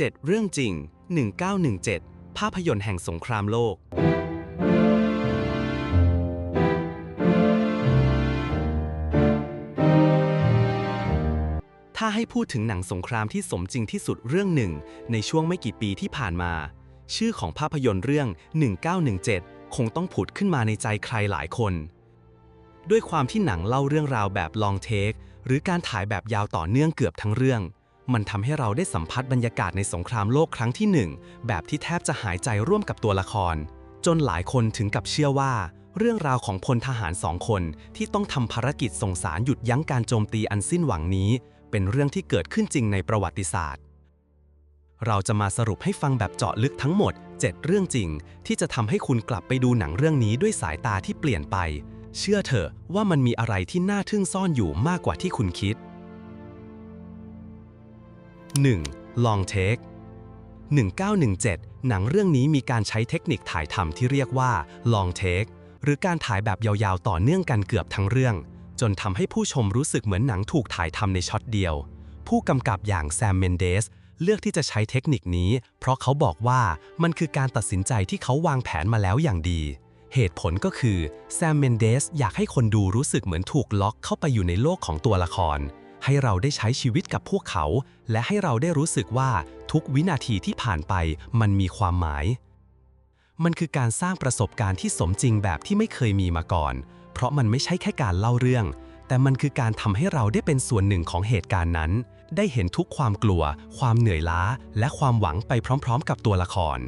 7 เรื่องจริง 1917 ภาพยนตร์แห่งสงครามโลก ถ้าให้พูดถึงหนังสงครามที่สมจริงที่สุดเรื่องหนึ่ง ในช่วงไม่กี่ปีที่ผ่านมา ชื่อของภาพยนตร์เรื่อง 1917 คงต้องผุดขึ้นมาในใจใครหลายคน ด้วยความที่หนังเล่าเรื่องราวแบบลองเทคหรือการถ่ายแบบยาวต่อเนื่องเกือบทั้งเรื่อง มันทำให้เราได้สัมผัสบรรยากาศในสงครามโลกครั้งที่หนึ่งแบบที่แทบจะหายใจร่วมกับตัวละคร จนหลายคนถึงกับเชื่อว่า เรื่องราวของพลทหารสองคนที่ต้องทำภารกิจส่งสารหยุดยั้งการโจมตีอันสิ้นหวังนี้ เป็นเรื่องที่เกิดขึ้นจริงในประวัติศาสตร์ เราจะมาสรุปให้ฟังแบบเจาะลึกทั้งหมด 7 เรื่องจริง ที่จะทำให้คุณกลับไปดูหนังเรื่องนี้ด้วยสายตาที่เปลี่ยนไป เชื่อเถอะว่ามันมีอะไรที่น่าทึ่งซ่อนอยู่มากกว่าที่คุณคิด 1. Long Take 1917 หนังเรื่องนี้มีการใช้เทคนิคถ่ายทำที่เรียกว่า Long Take หรือการถ่ายแบบยาวๆ ต่อเนื่องกันเกือบทั้งเรื่อง จนทำให้ผู้ชมรู้สึกเหมือนหนังถูกถ่ายทำในช็อตเดียว ผู้กำกับอย่างแซมเมนเดสเลือกที่จะใช้เทคนิคนี้ เพราะเขาบอกว่ามันคือการตัดสินใจที่เขาวางแผนมาแล้วอย่างดี เหตุผลก็คือแซมเมนเดสอยากให้คนดูรู้สึกเหมือนถูกล็อกเข้าไปอยู่ในโลกของตัวละคร ให้เราได้ใช้ชีวิตกับพวกเขา และให้เราได้รู้สึกว่าทุกวินาทีที่ผ่านไปมันมีความหมาย มันคือการสร้างประสบการณ์ที่สมจริงแบบที่ไม่เคยมีมาก่อน เพราะมันไม่ใช่แค่การเล่าเรื่อง แต่มันคือการทำให้เราได้เป็นส่วนหนึ่งของเหตุการณ์นั้น ได้เห็นทุกความกลัว ความเหนื่อยล้า และความหวังไปพร้อม ๆ กับตัวละคร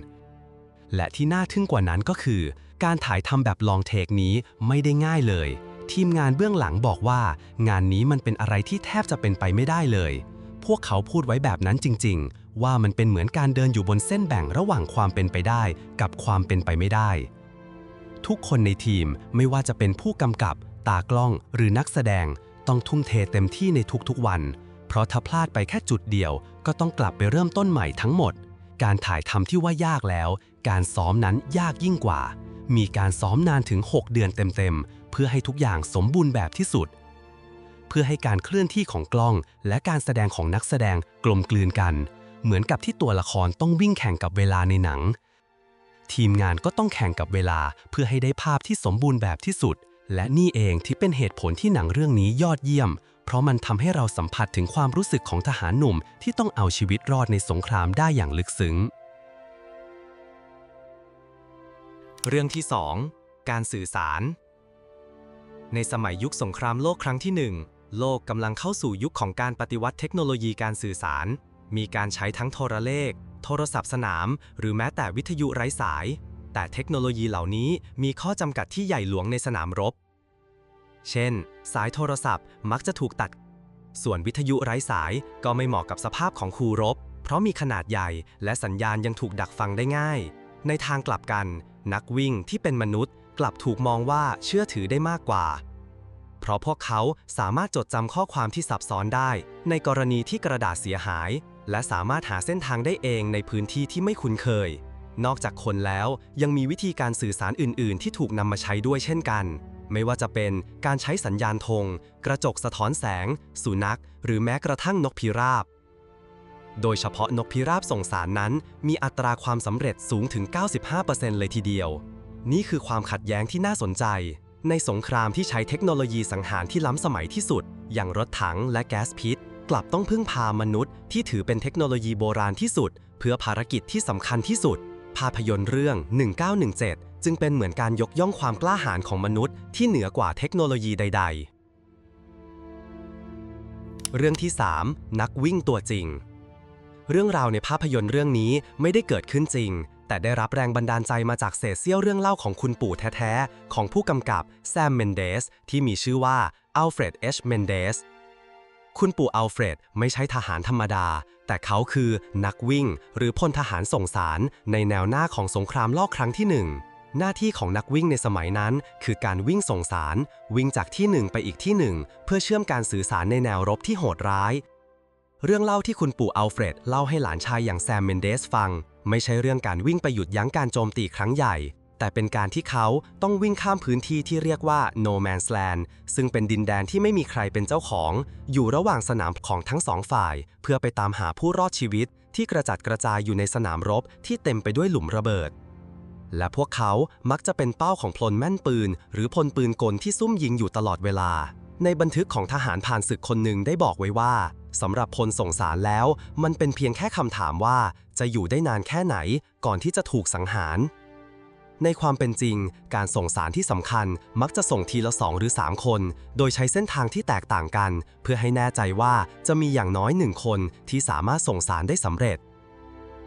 และที่น่าทึ่งกว่านั้นก็คือ การถ่ายทำแบบลองเทคนี้ไม่ได้ง่ายเลย ทีมงานเบื้องหลังบอกว่า งานนี้มันเป็นอะไรที่แทบจะเป็นไปไม่ได้เลย พวกเขาพูดไว้แบบนั้นจริง ๆ ว่ามันเป็นเหมือนการเดินอยู่บนเส้นแบ่งระหว่างความเป็นไปได้ กับความเป็นไปไม่ได้ ทุกคนในทีมไม่ว่าจะเป็นผู้กำกับ ตากล้องหรือนักแสดง ต้องทุ่มเทเต็มที่ในทุกๆวัน เพราะถ้าพลาดไปแค่จุดเดียว ก็ต้องกลับไปเริ่มต้นใหม่ทั้งหมด การถ่ายทำที่ว่ายากแล้ว การซ้อมนั้นยากยิ่งกว่า มีการซ้อมนานถึง 6 เดือนเต็มๆ เพื่อให้ทุกอย่างสมบูรณ์แบบที่สุด เพื่อให้การเคลื่อนที่ของกล้องและการแสดงของนักแสดงกลมกลืนกัน เหมือนกับที่ตัวละครต้องวิ่งแข่งกับเวลาในหนัง ทีมงานก็ต้องแข่งกับเวลาเพื่อให้ได้ภาพที่สมบูรณ์แบบที่สุด และนี่เองที่เป็นเหตุผลที่หนังเรื่องนี้ยอดเยี่ยม เพราะมันทำให้เราสัมผัสถึงความรู้สึกของทหารหนุ่มที่ต้องเอาชีวิตรอดในสงครามได้อย่างลึกซึ้งเรื่องที่ 2 การสื่อสาร ในสมัยยุคสงครามโลกครั้งที่ 1 โลกกำลังเข้าสู่ยุคของการปฏิวัติเทคโนโลยีการสื่อสาร มีการใช้ทั้งโทรเลข โทรศัพท์สนาม หรือแม้แต่วิทยุไร้สาย แต่เทคโนโลยีเหล่านี้มีข้อจำกัดที่ใหญ่หลวงในสนามรบ เช่น สายโทรศัพท์มักจะถูกตัด ส่วนวิทยุไร้สายก็ไม่เหมาะกับสภาพของคูรบ เพราะมีขนาดใหญ่และสัญญาณยังถูกดักฟังได้ง่าย ในทางกลับกัน นักวิ่งที่เป็นมนุษย์ กลับถูกมองว่าเชื่อถือได้มากกว่า เพราะพวกเขาสามารถจดจำข้อความที่ซับซ้อนได้ ในกรณีที่กระดาษเสียหาย และสามารถหาเส้นทางได้เองในพื้นที่ที่ไม่คุ้นเคย นอกจากคนแล้วยังมีวิธีการสื่อสารอื่น ๆ ที่ถูกนำมาใช้ด้วยเช่นกัน ไม่ว่าจะเป็นการใช้สัญญาณธงกระจกสะท้อนแสง สุนัข หรือแม้กระทั่งนกพิราบโดยเฉพาะนกพิราบส่งสารนั้น มีอัตราความสำเร็จสูงถึง 95%เลยทีเดียว นี่คือความขัดแย้งที่น่าสนใจ ในสงครามที่ใช้เทคโนโลยีสังหารที่ล้ำสมัยที่สุด อย่างรถถังและแก๊สพิษ กลับต้องพึ่งพามนุษย์ ที่ถือเป็นเทคโนโลยีโบราณที่สุด เพื่อภารกิจที่สำคัญที่สุด ภาพยนตร์เรื่อง 1917 จึงเป็นเหมือนการยกย่องความกล้าหาญของมนุษย์ที่เหนือกว่าเทคโนโลยีใด ๆ เรื่องที่ 3 นักวิ่งตัวจริงเรื่องราวในภาพยนตร์เรื่องนี้ไม่ได้เกิดขึ้นจริง แต่ได้รับแรงบันดาลใจมาจากเศษเสี้ยวเรื่องเล่าของคุณปู่แท้ๆ ของผู้กำกับแซมเมนเดสที่มีชื่อว่าอัลเฟรดเอชเมนเดสคุณปู่อัลเฟรดไม่ใช่ทหารธรรมดา แต่เขาคือนักวิ่ง หรือพลทหารส่งสาร ในแนวหน้าของสงครามโลกครั้งที่หนึ่งหน้าที่ของนักวิ่งในสมัยนั้น คือการวิ่งส่งสาร วิ่งจากที่หนึ่งไปอีกที่หนึ่งเพื่อเชื่อมการสื่อสารในแนวรบที่โหดร้าย เรื่องเล่าที่คุณปู่อัลเฟรดเล่าให้หลานชายอย่างแซมเมนเดสฟัง ไม่ใช่เรื่องการวิ่งไปหยุดยั้งการโจมตีครั้งใหญ่ แต่เป็นการที่เขาต้องวิ่งข้ามพื้นที่ที่เรียกว่า No Man's Land ซึ่งเป็นดินแดนที่ไม่มีใครเป็นเจ้าของ อยู่ระหว่างสนามของทั้งสองฝ่าย เพื่อไปตามหาผู้รอดชีวิต ที่กระจัดกระจายอยู่ในสนามรบที่เต็มไปด้วยหลุมระเบิด และพวกเขามักจะเป็นเป้าของพลแม่นปืน หรือพลปืนกลที่ซุ่มยิงอยู่ตลอดเวลา ในบันทึกของทหารผ่านศึกคนหนึ่งได้บอกไว้ว่า สำหรับพลส่งสารแล้ว มันเป็นเพียงแค่คำถามว่าจะอยู่ได้นานแค่ไหนก่อนที่จะถูกสังหาร ในความเป็นจริง การส่งสารที่สำคัญมักจะส่งทีละสองหรือ 3 คน โดยใช้เส้นทางที่แตกต่างกัน เพื่อให้แน่ใจว่าจะมีอย่างน้อยหนึ่งคนที่สามารถส่งสารได้สำเร็จ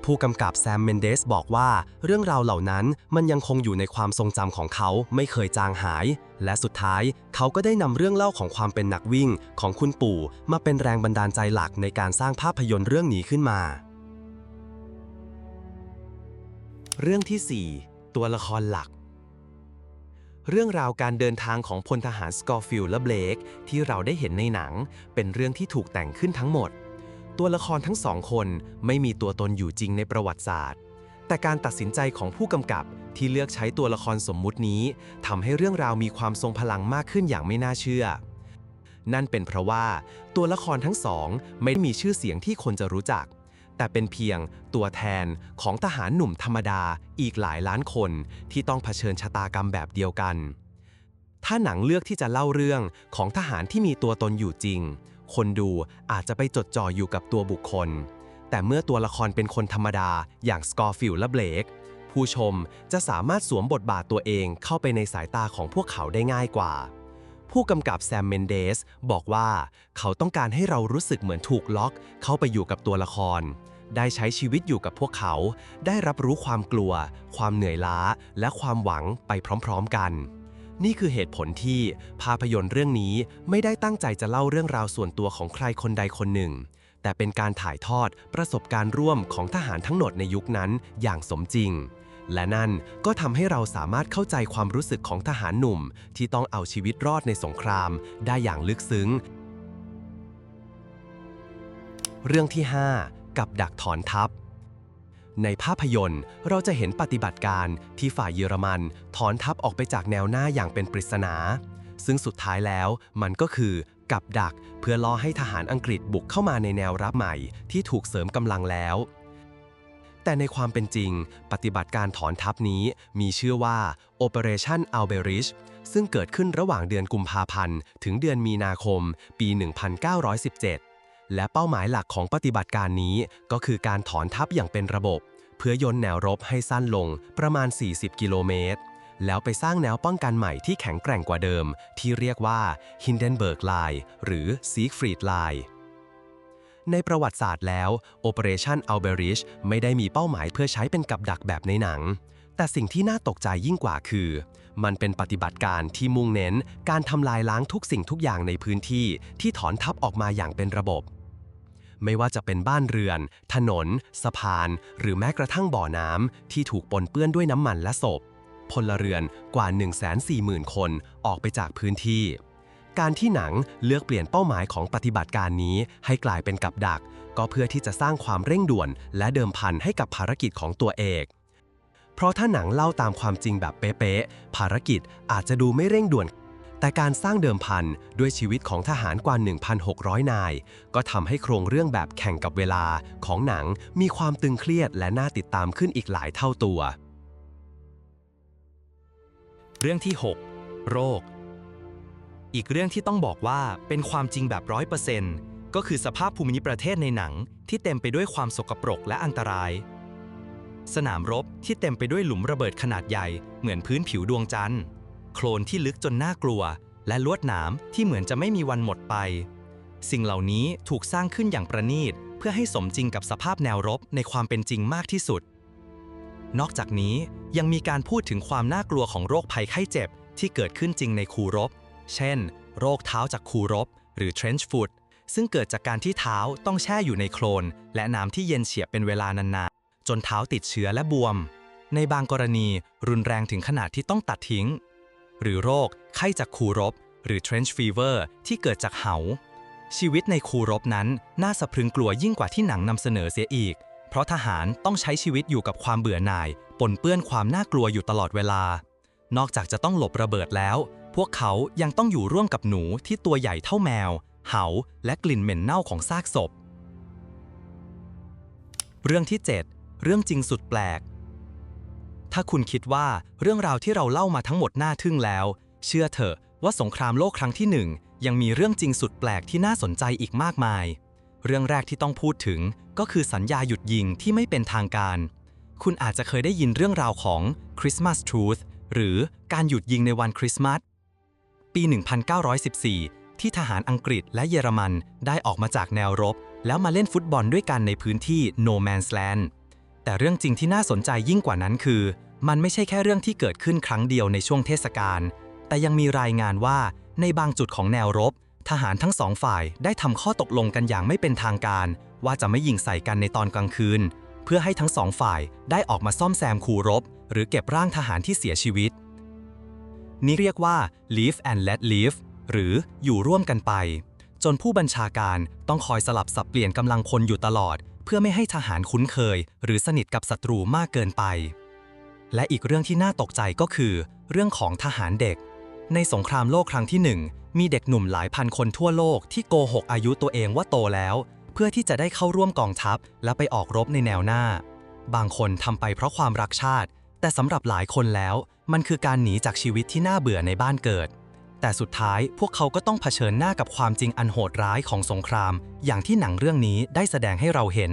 ผู้กำกับแซมเมนเดสบอกว่า เรื่องราวเหล่านั้นมันยังคงอยู่ในความทรงจำของเขาไม่เคยจางหาย และสุดท้ายเขาก็ได้นำเรื่องเล่าของความเป็นนักวิ่งของคุณปู่มาเป็นแรงบันดาลใจหลักในการสร้างภาพยนตร์เรื่องนี้ขึ้นมา เรื่องที่ 4 ตัวละครหลักเรื่องราวการเดินทางของพลทหารสกอร์ฟิลและเบลกที่เราได้เห็นในหนัง เป็นเรื่องที่ถูกแต่งขึ้นทั้งหมด ตัวละครทั้งสองคนไม่มีตัวตนอยู่จริงในประวัติศาสตร์ แต่การตัดสินใจของผู้กำกับที่เลือกใช้ตัวละครสมมุตินี้ทำให้เรื่องราวมีความทรงพลังมากขึ้นอย่างไม่น่าเชื่อ นั่นเป็นเพราะว่าตัวละครทั้งสองไม่ได้มีชื่อเสียงที่คนจะรู้จัก แต่เป็นเพียงตัวแทนของทหารหนุ่มธรรมดาอีกหลายล้านคนที่ต้องเผชิญชะตากรรมแบบเดียวกัน ถ้าหนังเลือกที่จะเล่าเรื่องของทหารที่มีตัวตนอยู่จริง คนดูอาจจะไปจดจ่ออยู่กับตัวบุคคล แต่เมื่อตัวละครเป็นคนธรรมดาอย่างสกอร์ฟิลและเบลกผู้ชมจะสามารถสวมบทบาทตัวเองเข้าไปในสายตาของพวกเขาได้ง่ายกว่า ผู้กำกับแซมเมนเดสบอกว่าเขาต้องการให้เรารู้สึกเหมือนถูกล็อก เข้าไปอยู่กับตัวละคร ได้ใช้ชีวิตอยู่กับพวกเขา ได้รับรู้ความกลัว ความเหนื่อยล้า และความหวังไปพร้อม ๆ กัน นี่คือเหตุผลที่ภาพยนตร์เรื่องนี้ไม่ได้ตั้งใจจะเล่าเรื่องราวส่วนตัวของใครคนใดคนหนึ่ง แต่เป็นการถ่ายทอดประสบการณ์ร่วมของทหารทั้งหมดในยุคนั้นอย่างสมจริง และนั่นก็ทำให้เราสามารถเข้าใจความรู้สึกของทหารหนุ่ม ที่ต้องเอาชีวิตรอดในสงคราม ได้อย่างลึกซึ้ง เรื่องที่ 5 กับดักถอนทัพ ในภาพยนตร์ เราจะเห็นปฏิบัติการที่ฝ่ายเยอรมันถอนทัพออกไปจากแนวหน้าอย่างเป็นปริศนา ซึ่งสุดท้ายแล้วมันก็คือกับดักเพื่อล่อให้ทหารอังกฤษบุกเข้ามาในแนวรับใหม่ที่ถูกเสริมกำลังแล้ว แต่ในความเป็นจริง ปฏิบัติการถอนทัพนี้มีชื่อว่า Operation Alberich ซึ่งเกิดขึ้นระหว่างเดือนกุมภาพันธ์ถึงเดือนมีนาคม ปี 1917 และเป้าหมายหลักของปฏิบัติการนี้ก็คือการถอนทัพอย่างเป็นระบบ เพื่อย่นแนวรบให้สั้นลงประมาณ 40 กิโลเมตร แล้วไปสร้างแนวป้องกันใหม่ที่แข็งแกร่งกว่าเดิม ที่เรียกว่า Hindenburg Line หรือ Siegfried Line ในประวัติศาสตร์แล้ว Operation Alberich ไม่ได้มีเป้าหมายเพื่อใช้เป็นกับดักแบบในหนัง แต่สิ่งที่น่าตกใจยิ่งกว่าคือ มันเป็นปฏิบัติการที่มุ่งเน้น การทำลายล้างทุกสิ่งทุกอย่างในพื้นที่ที่ถอนทัพออกมาอย่างเป็นระบบ ไม่ว่าจะเป็นบ้านเรือน ถนน สะพาน หรือแม้กระทั่งบ่อน้ำที่ถูกปนเปื้อนด้วยน้ำมันและศพ พลเรือนกว่า 140,000 คนออกไปจากพื้นที่ การที่หนังเลือกเปลี่ยนเป้าหมายของปฏิบัติการนี้ให้กลายเป็นกับดัก ก็เพื่อที่จะสร้างความเร่งด่วนและเดิมพันให้กับภารกิจของตัวเอกเพราะถ้าหนังเล่าตามความจริงแบบเป๊ะๆภารกิจอาจจะดูไม่เร่งด่วน แต่การสร้างเดิมพันด้วยชีวิตของทหารกว่า 1,600 นาย ก็ทำให้โครงเรื่องแบบแข่งกับเวลาของหนังมีความตึงเครียดและน่าติดตามขึ้นอีกหลายเท่าตัว เรื่องที่ 6 โรค อีกเรื่องที่ต้องบอกว่าเป็นความจริงแบบร้อยเปอร์เซ็นต์ก็คือสภาพภูมิประเทศในหนังที่เต็มไปด้วยความสกปรกและอันตราย สนามรบที่เต็มไปด้วยหลุมระเบิดขนาดใหญ่เหมือนพื้นผิวดวงจันทร์ โคลนที่ลึกจนน่ากลัว และลวดหนามที่เหมือนจะไม่มีวันหมดไป สิ่งเหล่านี้ถูกสร้างขึ้นอย่างประณีต เพื่อให้สมจริงกับสภาพแนวรบในความเป็นจริงมากที่สุด นอกจากนี้ยังมีการพูดถึงความน่ากลัวของโรคภัยไข้เจ็บ ที่เกิดขึ้นจริงในคูรบ เช่น โรคเท้าจากคูรบ หรือ trench foot ซึ่งเกิดจากการที่เท้าต้องแช่อยู่ในโคลน และน้ำที่เย็นเฉียบเป็นเวลานานๆ จนเท้าติดเชื้อและบวม ในบางกรณีรุนแรงถึงขนาดที่ต้องตัดทิ้ง หรือโรค ไข้จากคูรบ หรือ trench fever ที่เกิดจากเหา ชีวิตในคูรบนั้นน่าสะพรึงกลัวยิ่งกว่าที่หนังนำเสนอเสียอีก เพราะทหารต้องใช้ชีวิตอยู่กับความเบื่อหน่าย ปนเปื้อนความน่ากลัวอยู่ตลอดเวลา นอกจากจะต้องหลบระเบิดแล้ว พวกเขายังต้องอยู่ร่วมกับหนูที่ตัวใหญ่เท่าแมว เหา และกลิ่นเหม็นเน่าของซากศพ เรื่องที่ 7 เรื่องจริงสุดแปลก ถ้าคุณคิดว่าเรื่องราวที่เราเล่ามาทั้งหมดน่าทึ่งแล้ว เชื่อเถอะว่าสงครามโลกครั้งที่หนึ่งยังมีเรื่องจริงสุดแปลกที่น่าสนใจอีกมากมาย เรื่องแรกที่ต้องพูดถึงก็คือสัญญาหยุดยิงที่ไม่เป็นทางการ คุณอาจจะเคยได้ยินเรื่องราวของ Christmas Truce หรือการหยุดยิงในวันคริสต์มาส ปี 1914 ที่ทหารอังกฤษและเยอรมันได้ออกมาจากแนวรบ แล้วมาเล่นฟุตบอลด้วยกันในพื้นที่ No Man's Land แต่เรื่องจริงที่น่าสนใจยิ่งกว่านั้นคือ มันไม่ใช่แค่เรื่องที่เกิดขึ้นครั้งเดียวในช่วงเทศกาล แต่ยังมีรายงานว่าในบางจุดของแนวรบ ทหารทั้งสองฝ่ายได้ทำข้อตกลงกันอย่างไม่เป็นทางการ ว่าจะไม่ยิงใส่กันในตอนกลางคืน เพื่อให้ทั้งสองฝ่ายได้ออกมาซ่อมแซมคูรบ หรือเก็บร่างทหารที่เสียชีวิต นี่เรียกว่า live and let live หรืออยู่ร่วมกันไป จนผู้บัญชาการต้องคอยสลับสับเปลี่ยนกำลังคนอยู่ตลอด เพื่อไม่ให้ทหารคุ้นเคย หรือสนิทกับศัตรูมากเกินไป และอีกเรื่องที่น่าตกใจก็คือ เรื่องของทหารเด็ก ในสงครามโลกครั้งที่หนึ่งมีเด็กหนุ่มหลายพันคนทั่วโลกที่โกหกอายุตัวเองว่าโตแล้ว เพื่อที่จะได้เข้าร่วมกองทัพ และไปออกรบในแนวหน้า บางคนทำไปเพราะความรักชาติ แต่สำหรับหลายคนแล้ว มันคือการหนีจากชีวิตที่น่าเบื่อในบ้านเกิด แต่สุดท้ายพวกเขาก็ต้องเผชิญหน้ากับความจริงอันโหดร้ายของสงคราม อย่างที่หนังเรื่องนี้ได้แสดงให้เราเห็น